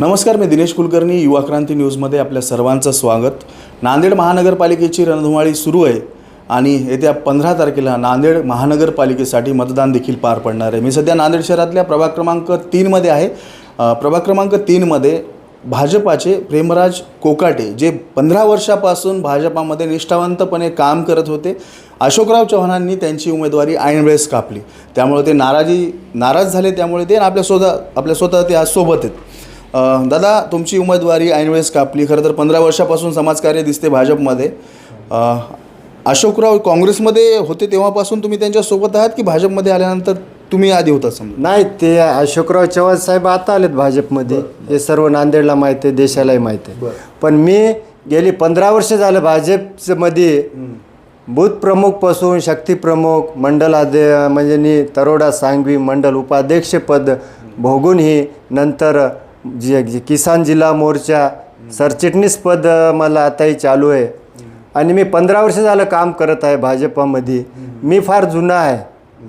नमस्कार मी दिनेश कुलकर्णी युवा क्रांती न्यूजमध्ये आपल्या सर्वांचं स्वागत. नांदेड महानगरपालिकेची रणधुमाळी सुरू आहे आणि येत्या पंधरा तारखेला नांदेड महानगरपालिकेसाठी मतदान देखील पार पडणार आहे. मी सध्या नांदेड शहरातल्या प्रभाग क्रमांक तीनमध्ये आहे. प्रभाग क्रमांक तीनमध्ये भाजपाचे प्रेमराज कोकाटे जे पंधरा वर्षापासून भाजपामध्ये निष्ठावंतपणे काम करत होते अशोकराव चव्हाणांनी त्यांची उमेदवारी ऐनवेळेस कापली. त्यामुळे ते नाराजी नाराज झाले त्यामुळे ते आपल्या स्वतः आपल्या स्वतः ते आज सोबत आहेत. दादा तुमची उमेदवारी ऐनवेळेस कापली. खरं तर पंधरा वर्षापासून समाजकार्य दिसते भाजपमध्ये. अशोकराव काँग्रेसमध्ये होते तेव्हापासून तुम्ही त्यांच्यासोबत आहात की भाजपमध्ये आल्यानंतर तुम्ही आधी होता समजा? नाही ते अशोकराव चव्हाण साहेब आता आलेत भाजपमध्ये. हे सर्व नांदेडला माहिती आहे देशालाही माहिती आहे. पण मी गेली पंधरा वर्ष झालं भाजपमध्ये. बूथ प्रमुखपासून शक्ती प्रमुख मंडल अध्ये म्हणजे तरोडा सांगवी मंडल उपाध्यक्षपद भोगूनही नंतर जे जे किसान जिल्हा मोर्चा सरचिटणीसपद मला आताही चालू आहे. आणि मी पंधरा वर्ष झालं काम करत आहे भाजपामध्ये. मी फार जुना आहे.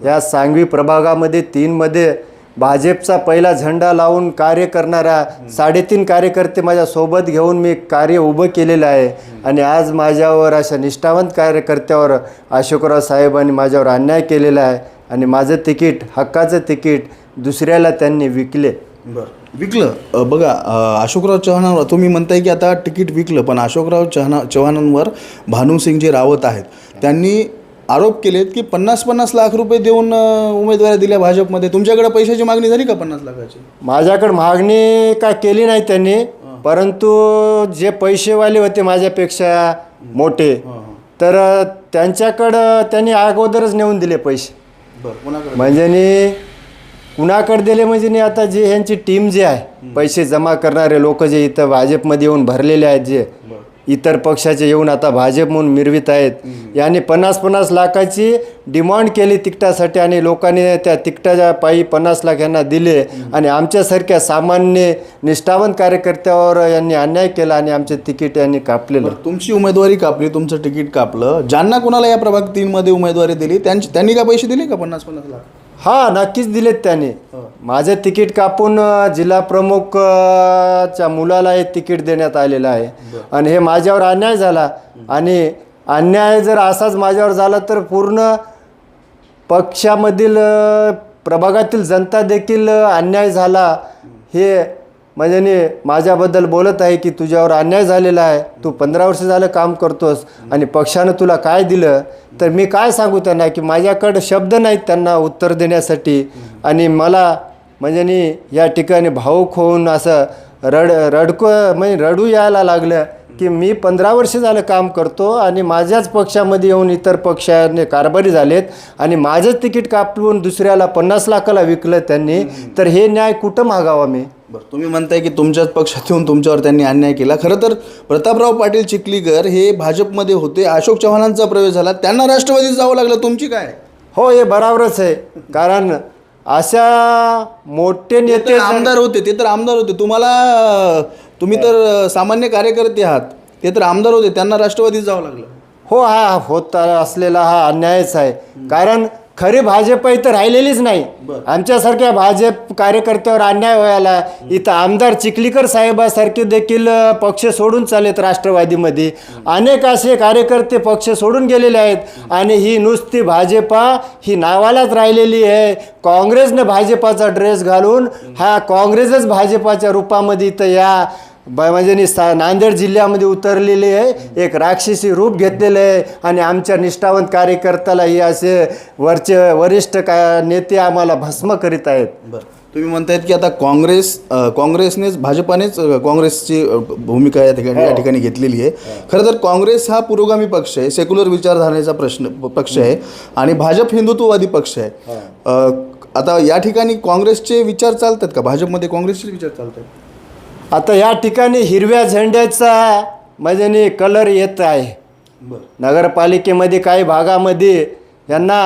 या सांगवी प्रभागामध्ये तीनमध्ये भाजपचा पहिला झेंडा लावून कार्य करणारा साडेतीन कार्यकर्ते माझ्या सोबत घेऊन मी कार्य उभं केलेलं आहे. आणि आज माझ्यावर अशा निष्ठावंत कार्यकर्त्यावर अशोकराव साहेबांनी माझ्यावर अन्याय केलेला आहे. आणि माझं तिकीट हक्काचं तिकीट दुसऱ्याला त्यांनी विकले. बरं. विकलं. बघा अशोकराव चव्हाणांवर तुम्ही म्हणताय की आता तिकीट विकलं पण अशोकराव चव्हाणा चव्हाणांवर भानुसिंगजी रावत आहेत. त्यांनी आरोप केलेत की पन्नास पन्नास लाख रुपये देऊन उमेदवारी दिल्या भाजपमध्ये. तुमच्याकडे पैशाची मागणी झाली का पन्नास लाखाची? माझ्याकडे मागणी काय केली नाही त्यांनी परंतु जे पैसेवाले होते माझ्यापेक्षा मोठे तर त्यांच्याकडं त्यांनी अगोदरच नेऊन दिले पैसे. म्हणजे कुणाकडे दिले म्हणजे नी आता जे ह्यांची टीम जे आहे पैसे जमा करणारे लोक जे इथं भाजपमध्ये येऊन भरलेले आहेत जे इतर पक्षाचे येऊन आता भाजप म्हणून मिरवित आहेत. यांनी पन्नास पन्नास लाखाची डिमांड केली तिकटासाठी आणि लोकांनी त्या तिकटाच्या पायी पन्नास लाख यांना दिले. आणि आमच्यासारख्या सामान्य निष्ठावंत कार्यकर्त्यावर यांनी अन्याय केला आणि आमचे तिकीट यांनी कापलेलं. तुमची उमेदवारी कापली तुमचं तिकीट कापलं. ज्यांना कोणाला या प्रभाग तीनमध्ये उमेदवारी दिली त्यांची त्यांनी काय पैसे दिले का पन्नास पन्नास लाख? हा नक्कीच दिलेत त्याने. माझं तिकीट कापून अ, जिल्हा प्रमुख अ, च्या मुलाला हे तिकीट देण्यात आलेलं आहे. आणि हे माझ्यावर अन्याय झाला. आणि अन्याय जर असाच माझ्यावर झाला तर पूर्ण पक्षामधील अ, प्रभागातील जनता देखील अ, अन्याय झाला. हे म्हणजे माझ्याबद्दल बोलत आहे की तुझ्यावर अन्याय झालेला आहे. तू पंधरा वर्ष झालं काम करतोस आणि पक्षानं तुला काय दिलं? तर मी काय सांगू त्यांना की माझ्याकडं शब्द नाहीत त्यांना उत्तर देण्यासाठी. आणि मला म्हणजे या ठिकाणी भाऊक होऊन असं रड रडको म्हणजे रडू यायला लागलं. की मी पंधरा वर्ष झालं काम करतो आणि माझ्याच पक्षामध्ये येऊन इतर पक्षाने कारभारी झालेत आणि माझंच तिकीट कापून दुसऱ्याला पन्नास लाखाला विकलं त्यांनी तर हे न्याय कुठं मागावा मी? बरं तुम्ही म्हणताय की तुमच्याच पक्षात येऊन तुमच्यावर त्यांनी अन्याय केला. खरं तर प्रतापराव पाटील चिखलीकर हे भाजपमध्ये होते अशोक चव्हाणांचा प्रवेश झाला त्यांना राष्ट्रवादीत जावं लागलं. तुमची काय? हो हे बराबरच आहे. कारण अशा मोठे नेते आमदार होते ते तर आमदार होते. तुम्हाला तुम्ही तर सामान्य कार्यकर्ते आहात. ते तर आमदार होते त्यांना राष्ट्रवादीत जावं लागलं. हो हा होत असलेला हा अन्यायच आहे. कारण खरी भाजप इथं राहिलेलीच नाही. आमच्यासारख्या भाजप कार्यकर्त्यावर अन्याय व्हायला इथं आमदार चिखलीकर साहेबासारखे देखील पक्ष सोडून चालेत राष्ट्रवादीमध्ये. अनेक असे कार्यकर्ते पक्ष सोडून गेलेले आहेत आणि ही नुसती भाजपा ही नावालाच राहिलेली आहे. काँग्रेसनं भाजपाचा ड्रेस घालून हा काँग्रेसच भाजपाच्या रूपामध्ये इथं या म्हणजे सा नांदेड जिल्ह्यामध्ये उतरलेले आहे. एक राक्षसी रूप घेतलेलं आहे आणि आमच्या निष्ठावंत कार्यकर्त्याला हे असे वरचे वरिष्ठ का नेते आम्हाला भस्म करीत आहेत. बरं. तुम्ही म्हणतायत की आता काँग्रेस काँग्रेसनेच भाजपानेच काँग्रेसची भूमिका या ठिकाणी या ठिकाणी घेतलेली आहे. खरं तर काँग्रेस हा पुरोगामी पक्ष आहे सेक्युलर विचारधारणेचा प्रश्न पक्ष आहे आणि भाजप हिंदुत्ववादी पक्ष आहे. आता या ठिकाणी काँग्रेसचे विचार चालतात का? भाजपमध्ये काँग्रेसचे विचार चालतात? आता या ठिकाणी हिरव्या झेंड्याचा म्हणजे कलर येत आहे. नगरपालिकेमध्ये काही भागामध्ये यांना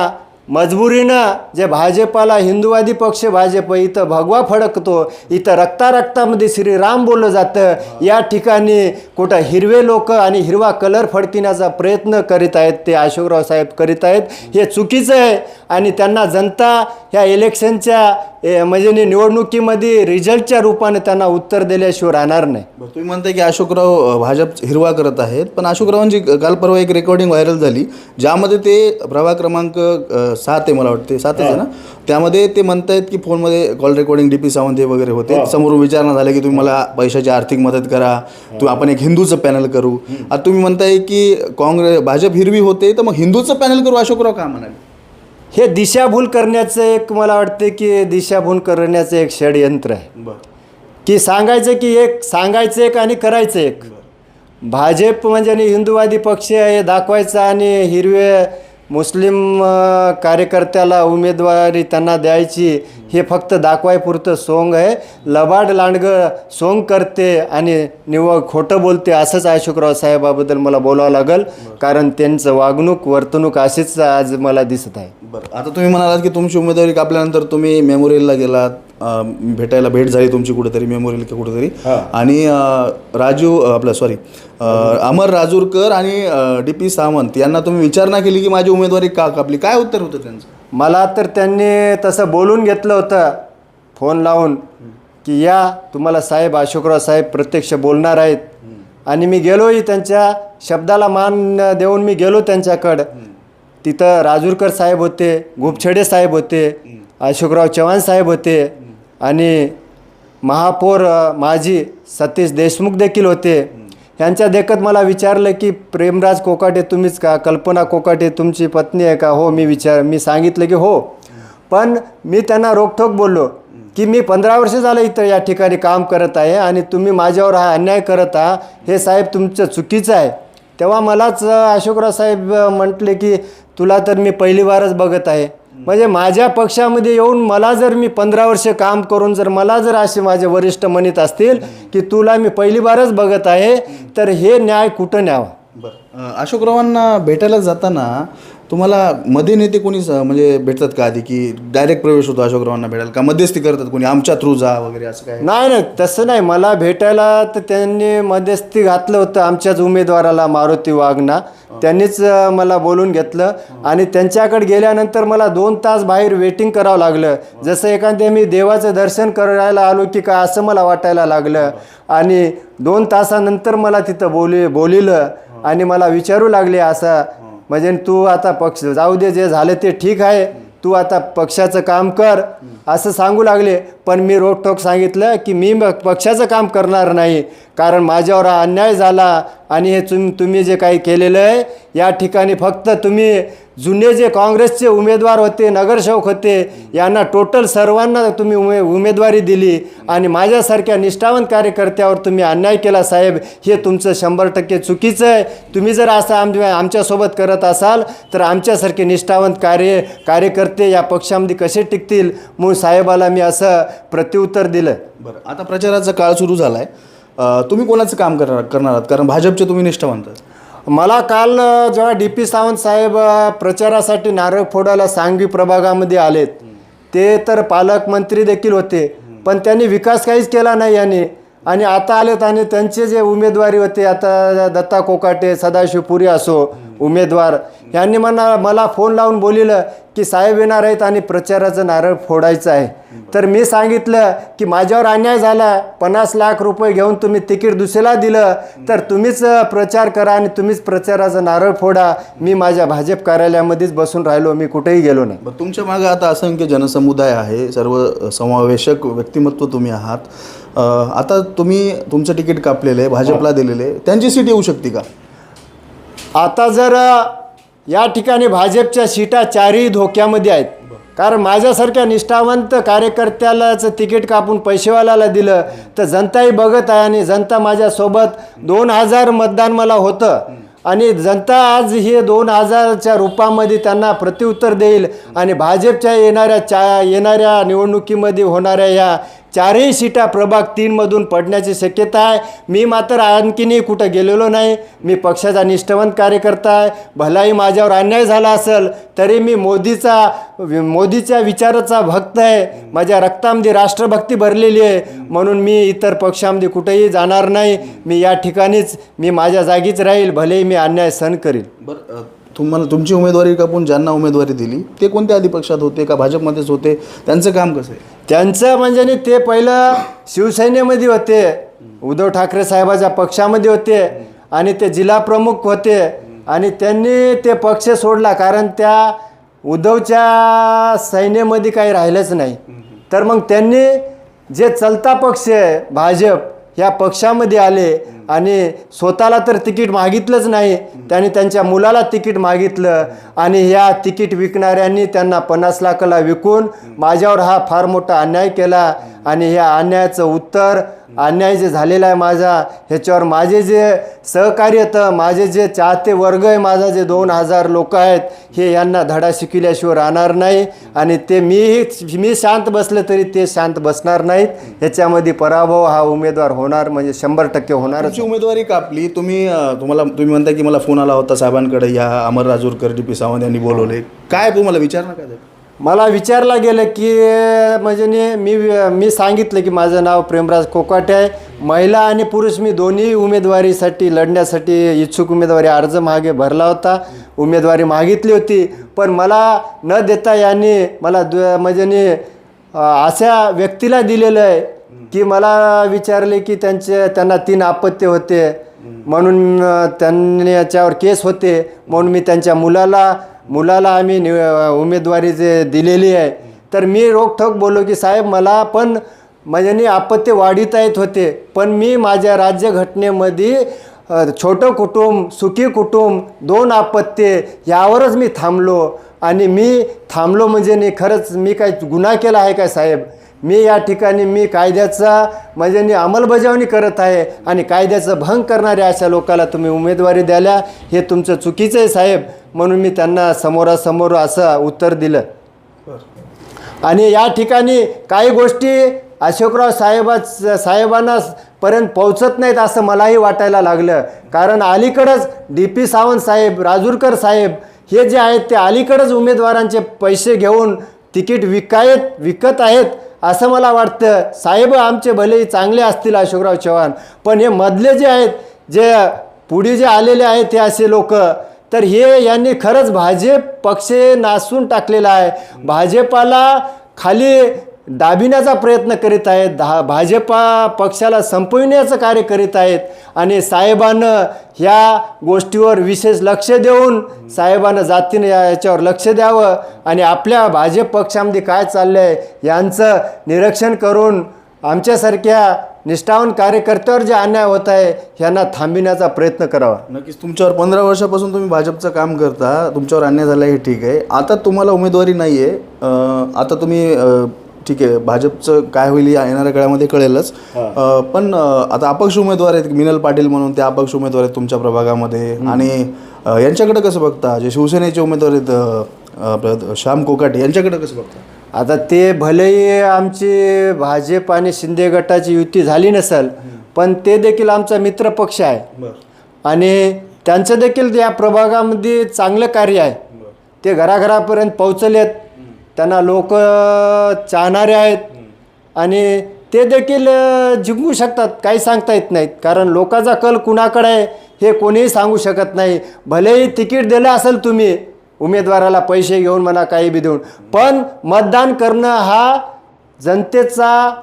मजबुरीनं जे भाजपाला हिंदुवादी पक्ष भाजप इथं भगवा फडकतो इथं रक्ता रक्तामध्ये श्रीराम बोललं जातं. या ठिकाणी कुठं हिरवे लोक आणि हिरवा कलर फडकिण्याचा प्रयत्न करीत आहेत ते अशोकराव साहेब करीत आहेत. हे चुकीचं आहे आणि त्यांना जनता ह्या इलेक्शनच्या ए, म्हणजे निवडणुकीमध्ये रिझल्टच्या रूपाने त्यांना उत्तर दिल्याशिवाय राहणार नाही. तुम्ही म्हणताय की अशोकराव भाजप हिरवा करत आहेत पण अशोकरावांची काल परवा एक रेकॉर्डिंग व्हायरल झाली ज्यामध्ये ते प्रभाग क्रमांक सात आहे मला वाटते सातच आहे ना? त्यामध्ये ते म्हणतायत की फोनमध्ये call recording D P Sawant हे वगैरे होते. समोरून विचारणा झाले की तुम्ही मला पैशाची आर्थिक मदत करा. तू आपण एक हिंदूचं पॅनल करू. आता तुम्ही म्हणताय की काँग्रेस भाजप हिरवी होते तर मग हिंदूचं पॅनल करू अशोकराव का म्हणाले? हे दिशाभूल करण्याचं एक मला वाटते की दिशाभूल करण्याचं एक षडयंत्र आहे. की सांगायचं की एक सांगायचं एक आणि करायचं एक. भाजप म्हणजे आणि हिंदुवादी पक्ष हे दाखवायचा आणि हिरवे मुस्लिम कार्यकर्त्याला उमेदवारी त्यांना द्यायची हे फक्त दाखवायपुरतं सोंग आहे. लबाड लांडगं सोंग करते आणि निव्वळ खोटं बोलते असंच अशोकराव साहेबाबद्दल मला बोलावं लागेल. कारण त्यांचं वागणूक वर्तणूक अशीच आज मला दिसत आहे. बरं. आता तुम्ही म्हणालात की तुमची उमेदवारी कापल्यानंतर तुम्ही मेमोरियलला गेलात. भेटायला भेट झाली तुमची कुठेतरी मेमोरियल का कुठेतरी. आणि राजू आपलं सॉरी अमर राजूरकर आणि डी पी सावंत यांना तुम्ही विचारणा केली की माझी उमेदवारी का कापली? काय उत्तर होतं त्यांचं? मला तर त्यांनी तसं बोलून घेतलं होतं फोन लावून की या तुम्हाला साहेब अशोकराव साहेब प्रत्यक्ष बोलणार आहेत. आणि मी गेलोही त्यांच्या शब्दाला मान देऊन मी गेलो त्यांच्याकडं. तिथं राजूरकर साहेब होते गुपछडे साहेब होते अशोकराव चव्हाण साहेब होते आणि महापौर माजी सतीश देशमुख देखील होते. यांच्या देखत मला विचारलं की प्रेमराज कोकाटे तुम्हीच का? कल्पना कोकाटे तुमची पत्नी आहे का? हो मी विचार मी सांगितलं की हो. पण मी त्यांना रोखठोक बोललो की मी पंधरा वर्ष झालं इथं या ठिकाणी काम करत आहे आणि तुम्ही माझ्यावर हा अन्याय करत आहात. हे साहेब तुमचं चुकीचं आहे. तेव्हा मलाच अशोकराव साहेब म्हटले की तुला तर मी पहिली बारच बघत आहे. म्हणजे माझ्या पक्षामध्ये येऊन मला जर मी पंधरा वर्ष काम करून जर मला जर असे माझे वरिष्ठ म्हणत असतील की तुला मी पहिली बारच बघत आहे तर हे न्याय कुठं न्यावा? बरं. अशोकरावांना भेटायला जाताना तुम्हाला मध्ये नेते कोणी म्हणजे भेटतात का आधी? की डायरेक्ट प्रवेश होतो अशोकरावांना भेटायला? का मध्यस्थी करतात कोणी? आमच्या थ्रू जा वगैरे असं काय नाही नाही तसं नाही. मला भेटायला तर त्यांनी मध्यस्थी घातलं होतं आमच्याच उमेदवाराला मारुती वाघना. त्यांनीच मला बोलून घेतलं. आणि त्यांच्याकडे गेल्यानंतर मला दोन तास बाहेर वेटिंग करावं लागलं. जसं एखाद्या मी देवाचं दर्शन करायला आलो की काय असं मला वाटायला लागलं. आणि दोन तासानंतर मला तिथं बोली बोलिलं आणि मला विचारू लागले असं. म्हणजे तू आता पक्ष जाऊ दे जे झालं ते ठीक आहे. तू आता पक्षाचं काम कर. असं सांगू लागले. पण मी रोकटोक सांगितलं की मी मग पक्षाचं काम करणार नाही कारण माझ्यावर अन्याय झाला आणि हे तुम तुम्ही जे काही केलेलं आहे या ठिकाणी फक्त तुम्ही जुने जे काँग्रेसचे उमेदवार होते नगरसेवक होते यांना टोटल सर्वांना तुम्ही उमे उमेदवारी दिली आणि माझ्यासारख्या निष्ठावंत कार्यकर्त्यावर तुम्ही अन्याय केला साहेब हे तुमचं शंभर टक्के चुकीचं आहे. तुम्ही जर असं आम आमच्यासोबत करत असाल तर आमच्यासारखे निष्ठावंत कार्य कार्यकर्ते या पक्षामध्ये कसे टिकतील? म्हणून साहेबाला मी असं प्रत्युत्तर दिलं बरं. आता प्रचाराचा काळ सुरू झाला आहे तुम्ही कोणाचं काम करणार करणार आहात? कारण भाजपचे तुम्ही निष्ठावंत आहात. मला काल जेव्हा डी पी सावंत साहेब प्रचारासाठी नारळ फोडायला सांगवी प्रभागामध्ये आलेत ते तर पालकमंत्री देखील होते पण त्यांनी विकास काहीच केला नाही यांनी. आणि आता आलेत आणि त्यांचे जे उमेदवारी होते आता दत्ता कोकाटे सदाशिव पुरी असो उमेदवार यांनी म्हणा मला फोन लावून बोलिलं की साहेब येणार आहेत आणि प्रचाराचं नारळ फोडायचं आहे. तर मी सांगितलं की माझ्यावर अन्याय झाला पन्नास लाख रुपये घेऊन तुम्ही तिकीट दुसऱ्याला दिलं तर तुम्हीच प्रचार करा आणि तुम्हीच प्रचाराचं नारळ फोडा. मी माझ्या भाजप कार्यालयामध्येच बसून राहिलो मी कुठेही गेलो नाही. तुमच्या मागे आता असंख्य जनसमुदाय आहे सर्व समावेशक व्यक्तिमत्व तुम्ही आहात. आता तुम्ही तुमचं तिकीट कापलेलं आहे भाजपला दिलेलं आहे. त्यांची सीट येऊ शकते का? आता जर या ठिकाणी भाजपच्या सीटा चारही धोक्यामध्ये आहेत. कारण माझ्यासारख्या निष्ठावंत कार्यकर्त्यालाच तिकीट कापून पैसेवाल्याला दिलं तर जनताही बघत आहे आणि जनता माझ्यासोबत दोन हजार मतदान मला होतं. आणि जनता आज हे दोन हजारच्या रूपामध्ये त्यांना प्रत्युत्तर देईल आणि भाजपच्या येणाऱ्या चा येणाऱ्या निवडणुकीमध्ये होणाऱ्या या चारही सीटा प्रभाग तीनमधून पडण्याची शक्यता आहे. मी मात्र आणखीनही कुठं गेलेलो नाही. मी पक्षाचा निष्ठावंत कार्यकर्ता आहे. भलाही माझ्यावर अन्याय झाला असेल तरी मी मोदीचा मोदीच्या विचाराचा भक्त आहे. माझ्या रक्तामध्ये राष्ट्रभक्ती भरलेली आहे. म्हणून मी इतर पक्षामध्ये कुठेही जाणार नाही. मी या ठिकाणीच मी माझ्या जागीच राहील. भलेही मी अन्याय सहन करील. बरं तुम्हाला तुमची उमेदवारी कापून ज्यांना उमेदवारी दिली ते कोणत्या आधी पक्षात होते का भाजपमध्येच होते त्यांचं काम कसं आहे? त्यांचं म्हणजे ते पहिलं शिवसेनेमध्ये होते उद्धव ठाकरे साहेबाच्या पक्षामध्ये होते आणि ते जिल्हा प्रमुख होते आणि त्यांनी ते पक्ष सोडला कारण त्या उद्धवच्या सैन्यामध्ये काही राहिलंच नाही. तर मग त्यांनी जे चलता पक्ष आहे भाजप ह्या पक्षामध्ये आले आणि स्वतःला तर तिकीट मागितलंच नाही त्यांनी त्यांच्या मुलाला तिकीट मागितलं आणि ह्या तिकीट विकणाऱ्यांनी त्यांना पन्नास लाखाला विकून माझ्यावर हा फार मोठा अन्याय केला आणि ह्या अन्यायाचं उत्तर अन्याय जे झालेला आहे माझा ह्याच्यावर माझे जे सहकार्य तर माझे जे चाहते वर्ग आहे माझा जे दोन हजार लोक आहेत हे यांना धडा शिकल्याशिवाय राहणार नाही आणि ते मीही मी शांत बसले तरी ते शांत बसणार नाहीत. ह्याच्यामध्ये पराभव हा उमेदवार होणार म्हणजे शंभर टक्के होणारच. तुमची उमेदवारी कापली. तुम्ही तुम्हाला तुम्ही म्हणता की मला फोन आला होता साहेबांकडे या अमर राजूरकर डी पी सावंत यांनी बोलवले. काय तुम्हाला विचार ना काय ते? मला विचारलं गेलं की म्हणजे ने- मी मी सांगितलं की माझं नाव प्रेमराज कोकाटे आहे. महिला आणि पुरुष मी दोन्ही उमेदवारीसाठी लढण्यासाठी इच्छुक उमेदवारी अर्ज मागे भरला होता. उमेदवारी मागितली होती. पण मला न देता यांनी मला द- म्हणजे ने, अशा व्यक्तीला दिलेलं आहे की मला विचारले की त्यांचे त्यांना तीन अपत्य होते. म्हणून त्यांनी याच्यावर केस होते. म्हणून मी त्यांच्या मुलाला मुलाला आम्ही नि उमेदवारी जे दिलेली आहे. तर मी रोखठोक बोललो की साहेब मला पण म्हणजे अपत्य वाढीत येत होते. पण मी माझ्या राज्यघटनेमध्ये छोटं कुटुंब सुखी कुटुंब दोन आपत्ते यावरच मी थांबलो. आणि मी थांबलो म्हणजे नाही खरंच मी काय गुन्हा केला आहे काय साहेब? मी या ठिकाणी मी कायद्याचा म्हणजे मी अंमलबजावणी करत आहे आणि कायद्याचं भंग करणाऱ्या अशा लोकाला तुम्ही उमेदवारी द्यायला हे तुमचं चुकीचं आहे साहेब. म्हणून मी त्यांना समोरासमोर असं उत्तर दिलं. आणि या ठिकाणी काही गोष्टी अशोकराव साहेबा साहेबांना पर्यंत पोहोचत नाहीत असं मलाही वाटायला लागलं. कारण अलीकडंच डी पी सावंत साहेब राजूरकर साहेब हे जे आहेत ते अलीकडंच उमेदवारांचे पैसे घेऊन तिकीट विकायत विकत आहेत. असं मला वाटतं. साहेब आमचे भलेही चांगले असतील अशोकराव चव्हाण पण हे मधले जे आहेत जे पुढे जे आलेले आहेत ते असे लोक तर हे यांनी खरंच भाजप पक्ष नासून टाकलेला आहे. भाजपाला खाली दाबिण्याचा प्रयत्न करीत आहेत. दहा भाजपा पक्षाला संपविण्याचं कार्य करीत आहेत. आणि साहेबानं ह्या गोष्टीवर विशेष लक्ष देऊन साहेबानं जातीनं या याच्यावर लक्ष द्यावं. आणि आपल्या भाजप पक्षामध्ये काय चाललं आहे यांचं निरीक्षण करून आमच्यासारख्या निष्ठावान कार्यकर्त्यावर जे अन्याय होत आहे यांना थांबविण्याचा प्रयत्न करावा. नक्कीच तुमच्यावर पंधरा वर्षापासून तुम्ही भाजपचं काम करता. तुमच्यावर अन्याय झाला हे ठीक आहे. आता तुम्हाला उमेदवारी नाही आहे आता तुम्ही ठीक आहे भाजपचं काय होईल या येणाऱ्या काळामध्ये कळेलच. अ, पण अ, आता अपक्ष उमेदवार आहेत मिनल पाटील म्हणून ते अपक्ष उमेदवार आहेत तुमच्या प्रभागामध्ये. आणि अ, यांच्याकडे कसं बघता? जे शिवसेनेचे उमेदवार आहेत अ, आपलं श्याम कोकाटे यांच्याकडे कसं बघता? आता ते भलेही आमची भाजप आणि शिंदे गटाची युती झाली नसेल पण ते देखील आमचा मित्र पक्ष आहे. आणि त्यांचं देखील या प्रभागामध्ये चांगलं कार्य आहे. ते घराघरापर्यंत पोहोचलेत. त्यांना लोक चाहणारे आहेत. आणि ते देखील जिंकू शकतात काही सांगता येत नाहीत. कारण लोकांचा कल कुणाकडे आहे हे कोणीही सांगू शकत नाही. भलेही तिकीट दिलं असेल तुम्ही उमेदवाराला पैसे घेऊन म्हणा काही बी देऊन. पण मतदान करणं हा जनतेचा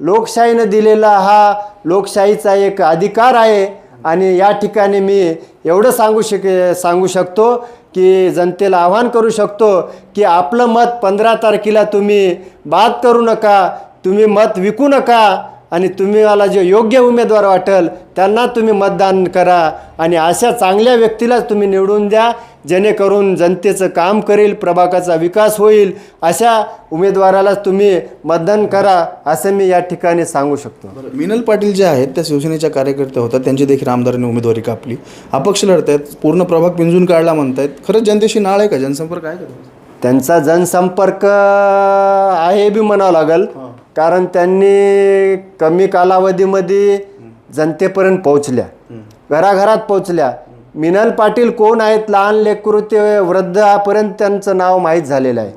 लोकशाहीनं दिलेला हा लोकशाहीचा एक अधिकार आहे. आणि या ठिकाणी मी एवढं सांगू शक सांगू शकतो की जनतेला आव्हान करू शकतो की आपलं मत पंधरा तारखेला तुम्ही बाद करू नका तुम्ही मत विकू नका आणि तुम्ही मला जे योग्य उमेदवार वाटेल त्यांना तुम्ही मतदान करा आणि अशा चांगल्या व्यक्तीलाच तुम्ही निवडून द्या जेणेकरून जनतेचं काम करेल प्रभागाचा विकास होईल अशा उमेदवारालाच तुम्ही मतदान करा असं मी या ठिकाणी सांगू शकतो. मिनल पाटील जे आहेत त्या शिवसेनेच्या कार्यकर्त्या होत्या त्यांची देखील आमदारांनी उमेदवारी कापली. अपक्ष लढत आहेत पूर्ण प्रभाग पिंजून काढला म्हणतायत. खरंच जनतेशी नाळ आहे का? जनसंपर्क आहे का त्यांचा? त्यांचा जनसंपर्क आहे बी म्हणावं लागेल. कारण त्यांनी कमी कालावधीमध्ये जनतेपर्यंत पोहोचल्या. घराघरात पोहोचल्या. मिनल पाटील कोण आहेत लहान लेकरू ते वृद्धापर्यंत त्यांचं नाव माहीत झालेलं आहे.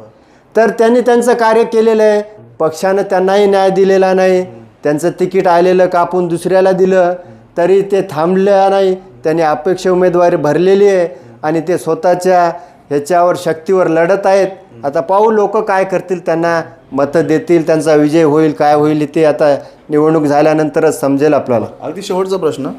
तर त्यांनी त्यांचं कार्य केलेलं आहे. पक्षानं त्यांनाही न्याय दिलेला नाही. त्यांचं तिकीट आलेलं कापून दुसऱ्याला दिलं. तरी ते थांबलं नाही. त्यांनी अपेक्षा उमेदवारी भरलेली आहे आणि ते स्वतःच्या ह्याच्यावर शक्तीवर लढत आहेत. आता पाहू लोक काय करतील त्यांना मतं देतील त्यांचा विजय होईल काय होईल ते आता निवडणूक झाल्यानंतरच समजेल आपल्याला. अगदी शेवटचा प्रश्न.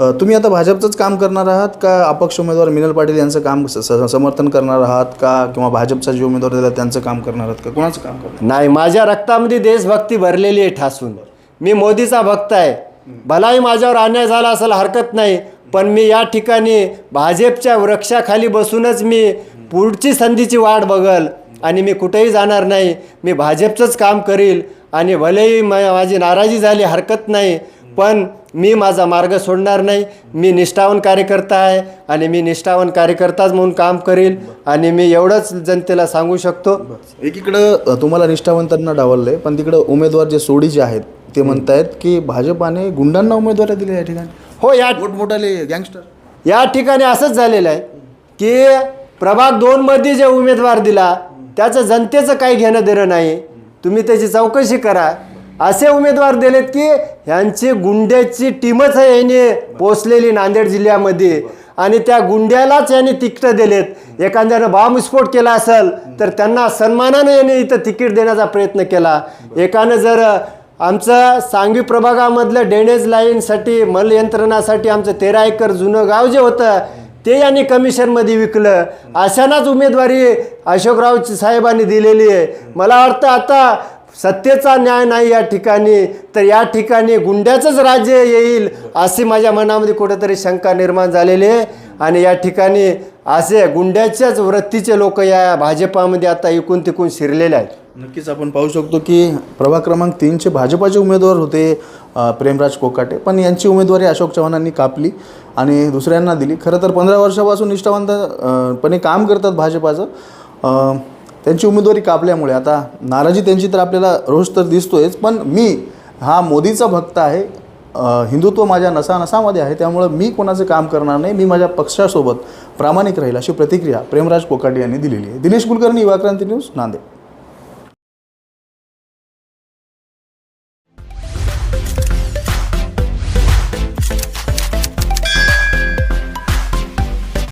तुम्ही आता भाजपचंच काम करणार आहात का अपक्ष उमेदवार मिनल पाटील यांचं काम स- स- समर्थन करणार आहात का किंवा भाजपचा जे उमेदवार दिला त्यांचं काम करणार आहात का? कोणाचं काम करणार? नाही माझ्या रक्तामध्ये देशभक्ती भरलेली आहे ठासून. मी मोदीचा भक्त आहे. भलाही माझ्यावर अन्याय झाला असेल हरकत नाही पण मी या ठिकाणी भाजपच्या वृक्षाखाली बसूनच मी पुढची संधीची वाट बघल आणि मी कुठेही जाणार नाही. मी भाजपचंच काम करील आणि भलेही म माझी नाराजी झाली हरकत नाही पण मी माझा मार्ग सोडणार नाही. मी निष्ठावान कार्यकर्ता आहे आणि मी निष्ठावान कार्यकर्ताच म्हणून काम करील आणि मी एवढंच जनतेला सांगू शकतो. एकीकडं तुम्हाला निष्ठावंतांना डावललंय पण तिकडं उमेदवार जे सोडीचे आहेत ते म्हणतायत की भाजपाने गुंडांना उमेदवारी दिल्या या ठिकाणी. हो या मोठमोठाले गँगस्टर. या ठिकाणी असंच झालेलं आहे की प्रभाग दोनमध्ये जे उमेदवार दिला त्याचं जनतेचं काही घेणं देणं नाही. तुम्ही त्याची चौकशी करा. असे उमेदवार दिलेत की ह्यांची गुंड्याची टीमच आहे याने पोचलेली नांदेड जिल्ह्यामध्ये. आणि त्या गुंड्यालाच यांनी तिकीटं दिलेत. एखाद्यानं बॉम्बस्फोट केला असेल तर त्यांना सन्मानानं याने इथं तिकीट देण्याचा प्रयत्न केला. एकानं जर आमचं सांगवी प्रभागामधलं ड्रेनेज लाईनसाठी मल यंत्रणासाठी आमचं तेरा एकर जुनं गाव जे होतं ते यांनी कमिशनमध्ये विकलं. अशानाच उमेदवारी अशोकराव साहेबांनी दिलेली आहे. मला वाटतं आता सत्तेचा न्याय नाही या ठिकाणी तर या ठिकाणी गुंड्याचंच राज्य येईल अशी माझ्या मनामध्ये कुठेतरी शंका निर्माण झालेली आहे. आणि या ठिकाणी असे गुंड्याच्याच वृत्तीचे लोक या भाजपामध्ये आता इकून तिकून शिरलेले आहेत. नक्कीच आपण पाहू शकतो की प्रभाग क्रमांक तीनचे भाजपाचे उमेदवार होते प्रेमराज कोकाटे. पण यांची उमेदवारी अशोक चव्हाणांनी कापली आणि दुसऱ्यांना दिली. खरं तर पंधरा वर्षापासून निष्ठावंतपणे काम करतात भाजपाचं. त्यांची उमेदवारी कापल्यामुळे. आता नाराजी त्यांची तर आपल्याला रोज तर दिसतोयच पण मी हा मोदीचा भक्त आहे हिंदुत्व माझ्या नसा नसामध्ये आहे त्यामुळं मी कोणाचं काम करणार नाही मी माझ्या पक्षासोबत प्रामाणिक राहील अशी प्रतिक्रिया प्रेमराज कोकाटे यांनी दिलेली आहे. दिनेश कुलकर्णी युवा क्रांती न्यूज नांदेड.